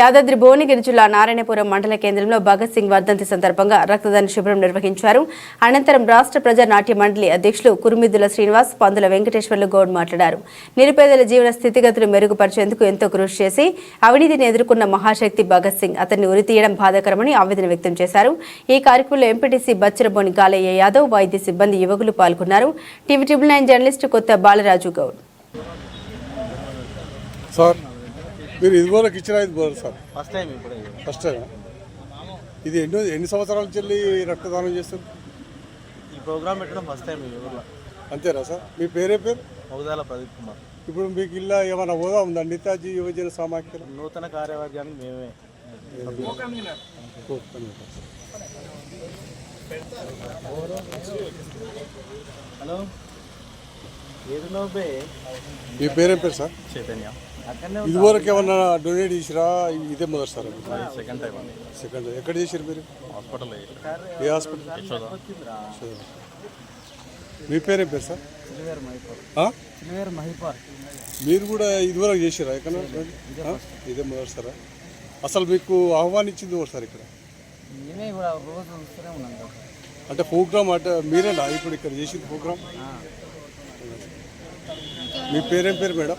యాదాద్రి భువనగిరి జిల్లా నారాయణపురం మండల కేంద్రంలో భగత్ సింగ్ వర్ధంతి సందర్భంగా రక్తదాన శిబిరం నిర్వహించారు. అనంతరం రాష్ట్ర ప్రజానాట్య మండలి అధ్యక్షులు కురుమిద్దుల శ్రీనివాస్ పందుల వెంకటేశ్వర్లు గౌడ్ మాట్లాడారు. నిరుపేదల జీవన స్థితిగతులు మెరుగుపరిచేందుకు ఎంతో కృషి చేసి అవినీతిని ఎదుర్కొన్న మహాశక్తి భగత్ సింగ్ అతన్ని ఉరితీయడం బాధాకరమని ఆవేదన వ్యక్తం చేశారు. ఈ కార్యక్రమంలో ఎంపీటీసీ బచ్చరబోని గాలయ్య యాదవ్ వైద్య సిబ్బంది యువకులు పాల్గొన్నారు. టీవీ ట్రిబుల్ నైన్ జర్నలిస్టు కొత్త బాలరాజు గౌడ్. సార్ మీరు ఇదివరకు ఇచ్చిన ఇది బోర్ సార్. ఫస్ట్ టైం ఇప్పుడు. First time. ఇది ఎన్నో ఎన్ని సంవత్సరాల నుంచి వెళ్ళి రక్తదానం చేస్తారు? ఈ ప్రోగ్రామ్ పెట్టడం ఫస్ట్ టైం ఈ ఊర్లో. అంతేనా సార్? మీ పేరే పేరు? మొగదాల ప్రదీప్ కుమార్. ఇప్పుడు మీకు ఇలా ఏమైనా హోదా ఉందా? నేతాజీ యువజన సమాఖ్యలో? నూతన కార్యవర్గానికి మేమే. హలో? ఏది మీ పేరేం పేరు సార్? చైతన్య. ఇదివరకు ఏమన్నా డొనేట్ చేసిరా? ఇదే మొదటి సార్ సెకండ్ టైం అండి. సెకండ్ ఎక్కడ చేశారు మీరు? హాస్పిటల్ ఏ హాస్పిటల్? మీ పేరేం పేరు సార్? మీరు కూడా ఇదివరకు చేసిరా ఎక్కడ? ఇదే మొదటి సారా అసలు మీకు ఆహ్వానించింది ఒకటి సార్ ఇక్కడ? అంటే ప్రోగ్రామ్ అంటే మీరేనా? ఇప్పుడు ఇక్కడ చేసింది ప్రోగ్రామ్? మీ పేరేం పేరు మేడం?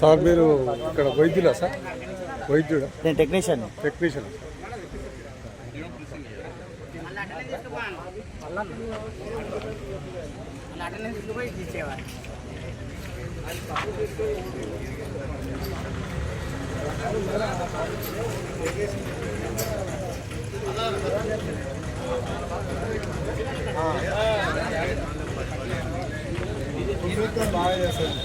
సార్ మీరు ఇక్కడ వైద్యులా సార్? వైద్యుడా? నేను టెక్నీషియన్. టెక్నీషియన్? బాగా చేస్తాను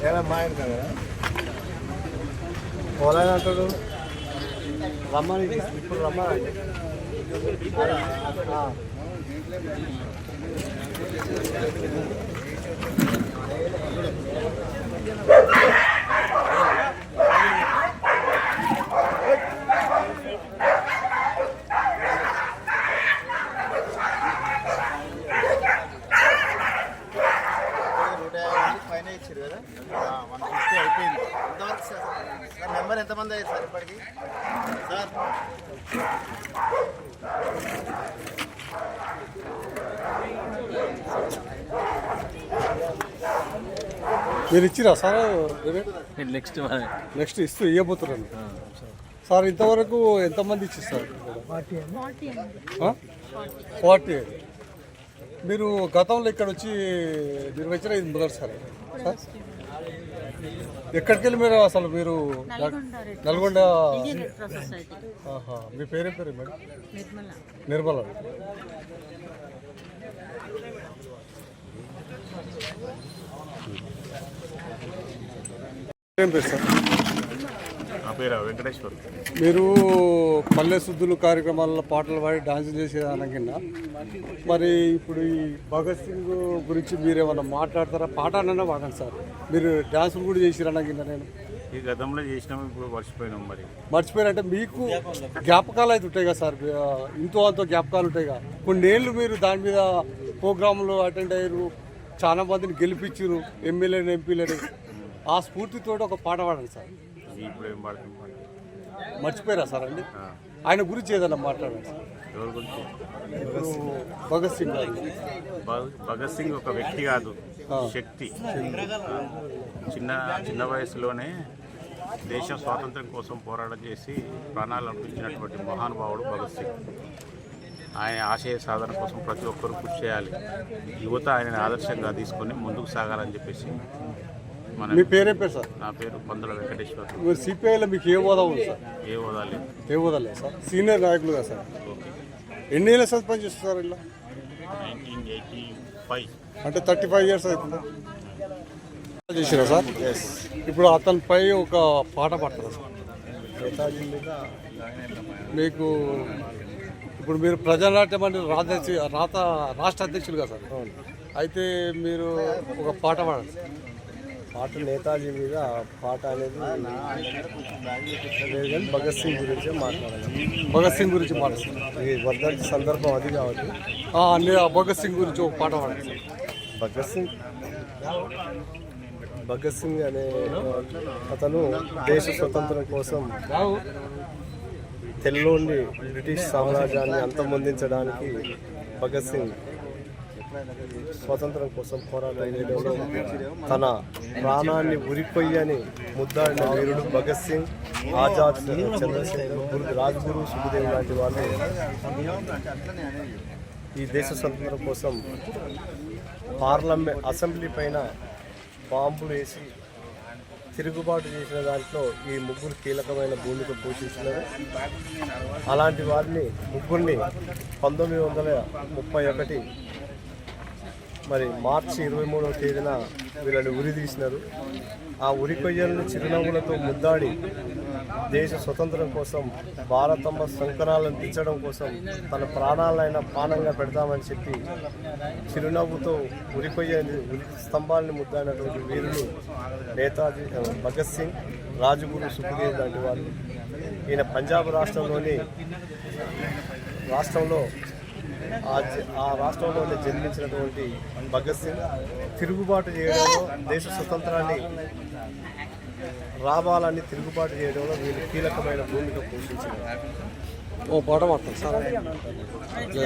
ఏమైనా మా ఆయన కదా? ఓలా అంటాడు రమ్మని ఇప్పుడు రమ్మని సార్ నెంబర్ ఎంతమంది అయ్యారు సార్ ఇప్పటికి సార్ మీరు ఇచ్చిరా సార్? నెక్స్ట్ నెక్స్ట్ ఇస్తూ ఇవ్వబోతున్నారు సార్ ఇంతవరకు ఎంతమంది ఇచ్చిస్తారు? ఫార్టీ మీరు గతంలో ఇక్కడ వచ్చి నిర్వహించిన ఇది మొదటిసారి సార్. ఎక్కడికి వెళ్ళి మీరు అసలు మీరు నల్గొండ ఆహా. మీ పేరే పేరు మేడం? నిర్మల. ఏం పేరు సార్? నా పేరు వెంకటేశ్వర్. మీరు పల్లె శుద్ధులు కార్యక్రమాల్లో పాటలు పాడి డాన్స్ చేసే అనగిన మరి ఇప్పుడు ఈ భగత్ సింగ్ గురించి మీరు ఏమన్నా మాట్లాడతారా? పాట అన్నా వాడండి సార్. మీరు డాన్సులు కూడా చేసిరు అనగిన నేను. ఈ గతంలో చేసినాము ఇప్పుడు మర్చిపోయినాం మరి. మర్చిపోయారంటే మీకు జ్ఞాపకాలు అయితే ఉంటాయి కదా సార్ ఇంతో అంతో జ్ఞాపకాలు ఉంటాయి కదా కొన్నేళ్ళు మీరు దాని మీద ప్రోగ్రాంలు అటెండ్ అయ్యారు చాలా మందిని గెలిపించారు ఎమ్మెల్యేని ఎంపీలని ఆ స్ఫూర్తితో ఒక పాట పాడండి సార్. ఇప్పుడు ఏం? మర్చిపోయారా సార్ అండి? ఆయన గురించి ఏదన్నా మాట్లాడండి సార్. ఎవరి గురించి? ఇప్పుడు భగత్ సింగ్ గారు భగ- భగత్ సింగ్ ఒక వ్యక్తి కాదు శక్తి. చిన్న చిన్న వయసులోనే దేశ స్వాతంత్ర్యం కోసం పోరాటం చేసి ప్రాణాలు అర్పించినటువంటి మహానుభావుడు భగత్ సింగ్. ఆయన ఆశయ సాధన కోసం ప్రతి ఒక్కరూ కృషి చేయాలి. యువత ఆయనని ఆదర్శంగా తీసుకొని ముందుకు సాగాలని చెప్పేసి మీ పేరేం పేరు సార్? నా పేరు పందుల వెంకటేశ్వర్. మీరు సిపిఐలో మీకు ఏ హోదా ఉంది సార్? ఏ హోదా లేదు. ఏ హోదా లేదు సార్. సీనియర్ నాయకులుగా సార్. ఓకే. ఎన్ని ఏళ్ళ సార్ పనిచేస్తారు ఇలా? Nineteen eighty five. అంటే థర్టీ ఫైవ్ ఇయర్స్ అవుతుందా? చేసిరా సార్? ఇప్పుడు అతనిపై ఒక పాట పడతారా సార్? మీకు ఇప్పుడు మీరు ప్రజానాట్యం అంటే రాత రాత రాష్ట్ర అధ్యక్షులుగా సార్. అయితే మీరు ఒక పాట పాడండి సార్. పాట నేతాజీ మీద పాట అనేది లేదు కానీ భగత్ సింగ్ గురించే మాట్లాడాలి. భగత్ సింగ్ గురించి మాట్లాడుతున్నారు ఈ వర్ధంతి సందర్భం అది కాబట్టి. అన్ని భగత్ సింగ్ గురించి ఒక పాట సార్ భగత్ సింగ్? భగత్ సింగ్ అనే అతను దేశ స్వతంత్రం కోసం తెల్లోని బ్రిటిష్ సామ్రాజ్యాన్ని అంతమొందించడానికి భగత్ సింగ్ స్వతంత్రం కోసం పోరాటం తన ప్రాణాన్ని ఉరికొయ్యని ముద్దాడిన వీరుడు భగత్ సింగ్ ఆజాద్ చంద్రశేఖర్ గురు రాజ్గురు సుఖదేవ్ లాంటి వాళ్ళు ఈ దేశ స్వతంత్రం కోసం పార్లమెంట్ అసెంబ్లీ పైన బాంబులు వేసి తిరుగుబాటు చేసిన దాంట్లో ఈ ముగ్గురు కీలకమైన భూమిక పోషించినారు. అలాంటి వారిని ముగ్గురిని పంతొమ్మిది వందల ముప్పై ఒకటి మరి మార్చి ఇరవై మూడవ తేదీన వీళ్ళని ఉరి తీసినారు. ఆ ఉరి కొయ్యలను చిరునవ్వులతో ముద్దాడి దేశ స్వతంత్రం కోసం భారతమ్మ సంకరాలను తీర్చడం కోసం తన ప్రాణాలైన పానంగా పెడతామని చెప్పి చిరునవ్వుతో ఉరికొయ్య ఉరి స్తంభాలను ముద్దాడినటువంటి వీరులు నేతాజీ భగత్ సింగ్ రాజగురు సుఖదేవ్ లాంటి వాళ్ళు ఈయన పంజాబ్ రాష్ట్రంలోని రాష్ట్రంలో ఆ జ- ఆ జన్మించినటువంటి భగత్ సింగ్ తిరుగుబాటు చేయడంలో దేశ స్వతంత్రాన్ని రావాలని తిరుగుబాటు చేయడంలో వీళ్ళు కీలకమైన భూమిక పోషించారు. ఓ పాట పాడతారు సార్.